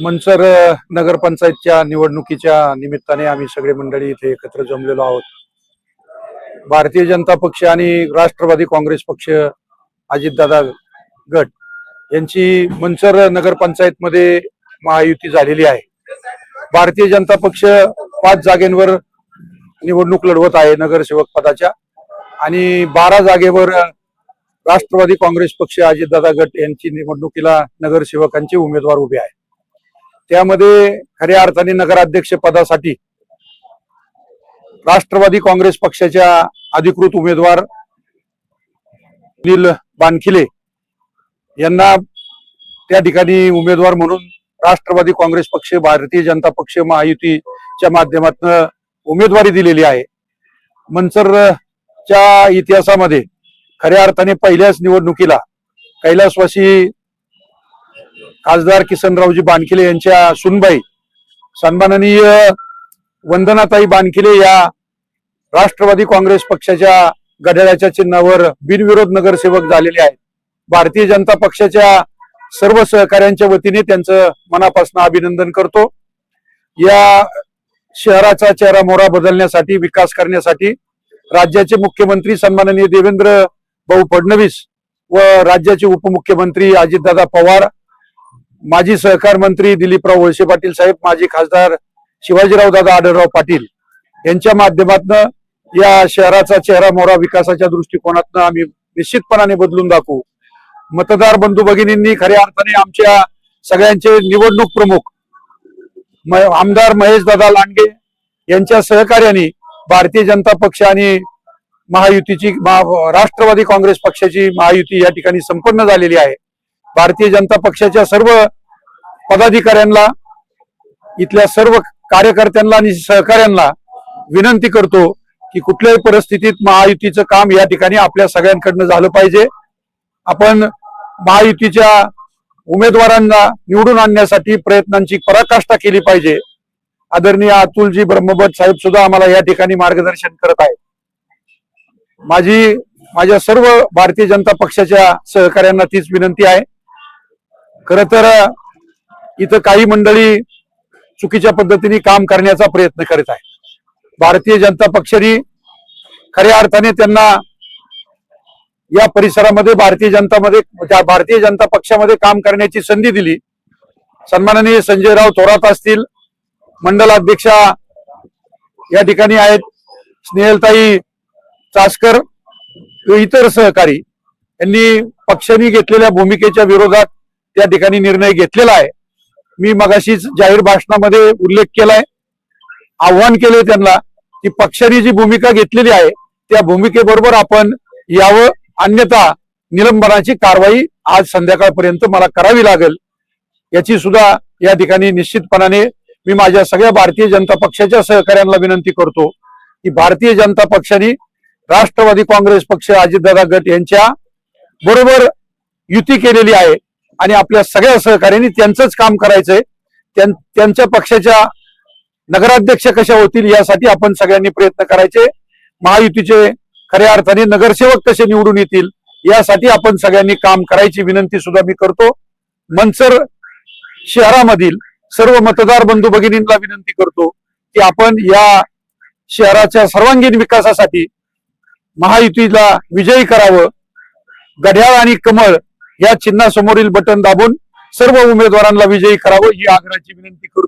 मनसर नगरपंचायतच्या निवडणुकीच्या निमित्ताने आम्ही सगळे मंडळी इथे एकत्र जमलेलो आहोत. भारतीय जनता पक्ष आणि राष्ट्रवादी काँग्रेस पक्ष अजितदादा गट यांची मनसर नगरपंचायतमध्ये महायुती झालेली आहे. भारतीय जनता पक्ष पाच जागेंवर निवडणूक लढवत आहे नगरसेवक पदाच्या आणि बारा जागेवर राष्ट्रवादी काँग्रेस पक्ष अजितदादा गट यांची निवडणुकीला नगरसेवकांचे उमेदवार उभे आहेत. त्यामध्ये खऱ्या अर्थाने नगराध्यक्ष पदासाठी राष्ट्रवादी काँग्रेस पक्षाच्या अधिकृत उमेदवार नील बानखिले यांना त्या ठिकाणी उमेदवार म्हणून राष्ट्रवादी काँग्रेस पक्ष भारतीय जनता पक्ष महायुतीच्या माध्यमातून उमेदवारी दिलेली आहे. मनसरच्या इतिहासामध्ये खऱ्या अर्थाने पहिल्याच निवडणुकीला कैलासवासी खासदार किसनरावजी बानखिले यांच्या सुनबाई सन्माननीय वंदनाताई बानखिले या राष्ट्रवादी काँग्रेस पक्षाच्या घड्याळाच्या चिन्हावर बिनविरोध नगरसेवक झालेले आहेत. भारतीय जनता पक्षाच्या सर्व सहकाऱ्यांच्या वतीने त्यांचं मनापासून अभिनंदन करतो. या शहराचा चेहरा मोहरा बदलण्यासाठी विकास करण्यासाठी राज्याचे मुख्यमंत्री सन्माननीय देवेंद्र भाऊ फडणवीस व राज्याचे उपमुख्यमंत्री अजितदादा पवार माजी सहकार मंत्री दिलीपराव वळसे पाटील साहेब माजी खासदार शिवाजीराव दादा आढळराव पाटील यांच्या माध्यमातून या शहराचा चेहरा मोहरा विकासाच्या दृष्टिकोनातून आम्ही निश्चितपणाने बदलून दाखवू. मतदार बंधू भगिनींनी खऱ्या अर्थाने आमच्या सगळ्यांचे निवडणूक प्रमुख आमदार महेश दादा लांडगे यांच्या सहकार्याने भारतीय जनता पक्ष आणि महायुतीची महा- राष्ट्रवादी काँग्रेस पक्षाची महायुती या ठिकाणी संपन्न झालेली आहे. भारतीय जनता पक्षाच्या सर्व पदाधिकाऱ्यांना इथल्या सर्व कार्यकर्त्यांना आणि सहकाऱ्यांना विनंती करतो की कुठल्याही परिस्थितीत महायुतीचं काम या ठिकाणी आपल्या सगळ्यांकडनं झालं पाहिजे. आपण महायुतीच्या उमेदवारांना निवडून आणण्यासाठी प्रयत्नांची पराकाष्ठा केली पाहिजे. आदरणीय अतुलजी ब्रह्मभट साहेब सुद्धा आम्हाला या ठिकाणी मार्गदर्शन करत आहेत. माझी माझ्या सर्व भारतीय जनता पक्षाच्या सहकाऱ्यांना तीच विनंती आहे. खर तर इथं काही मंडळी चुकीच्या पद्धतीने काम करण्याचा प्रयत्न करत आहे भारतीय जनता पक्षाने खऱ्या अर्थाने त्यांना या परिसरामध्ये भारतीय जनतामध्ये त्या भारतीय जनता पक्षामध्ये काम करण्याची संधी दिली. सन्माननीय संजयराव थोरात असतील मंडल अध्यक्षा या ठिकाणी आहेत स्नेहलताई चासकर इतर सहकारी. यांनी पक्षाने घेतलेल्या भूमिकेच्या विरोधात त्या ठिकाणी निर्णय घेतलेला आहे. मी मगाशीच जाहीर भाषणामध्ये उल्लेख केलाय. आव्हान केले त्यांना की पक्षाने जी भूमिका घेतलेली आहे त्या भूमिकेबरोबर आपण यावं. अन्यथा निलंबनाची कारवाई आज संध्याकाळपर्यंत मला करावी लागेल. याची सुद्धा या ठिकाणी निश्चितपणाने मी माझ्या सगळ्या भारतीय जनता पक्षाच्या सहकाऱ्यांना विनंती करतो की भारतीय जनता पक्षाने राष्ट्रवादी काँग्रेस पक्ष अजितदादा गट यांच्या बरोबर युती केलेली आहे. आणि आपल्या सगळ्या सहकार्यांनी त्यांचंच काम करायचंय. त्यां- त्यांच्या पक्षाच्या नगराध्यक्ष कशा होतील यासाठी आपण सगळ्यांनी प्रयत्न करायचे. महायुतीचे खऱ्या अर्थाने नगरसेवक कसे निवडून येतील यासाठी आपण सगळ्यांनी काम करायची विनंती सुद्धा मी करतो. मनसर शहरामधील सर्व मतदार बंधू भगिनींना विनंती करतो की आपण या शहराच्या सर्वांगीण विकासासाठी महायुतीला विजयी करावं. गढ्याळ आणि कमळ या चिन्हासमोरील बटन दाबून सर्व उमेदवारांना विजयी करावं ही आग्रहाची विनंती करतो.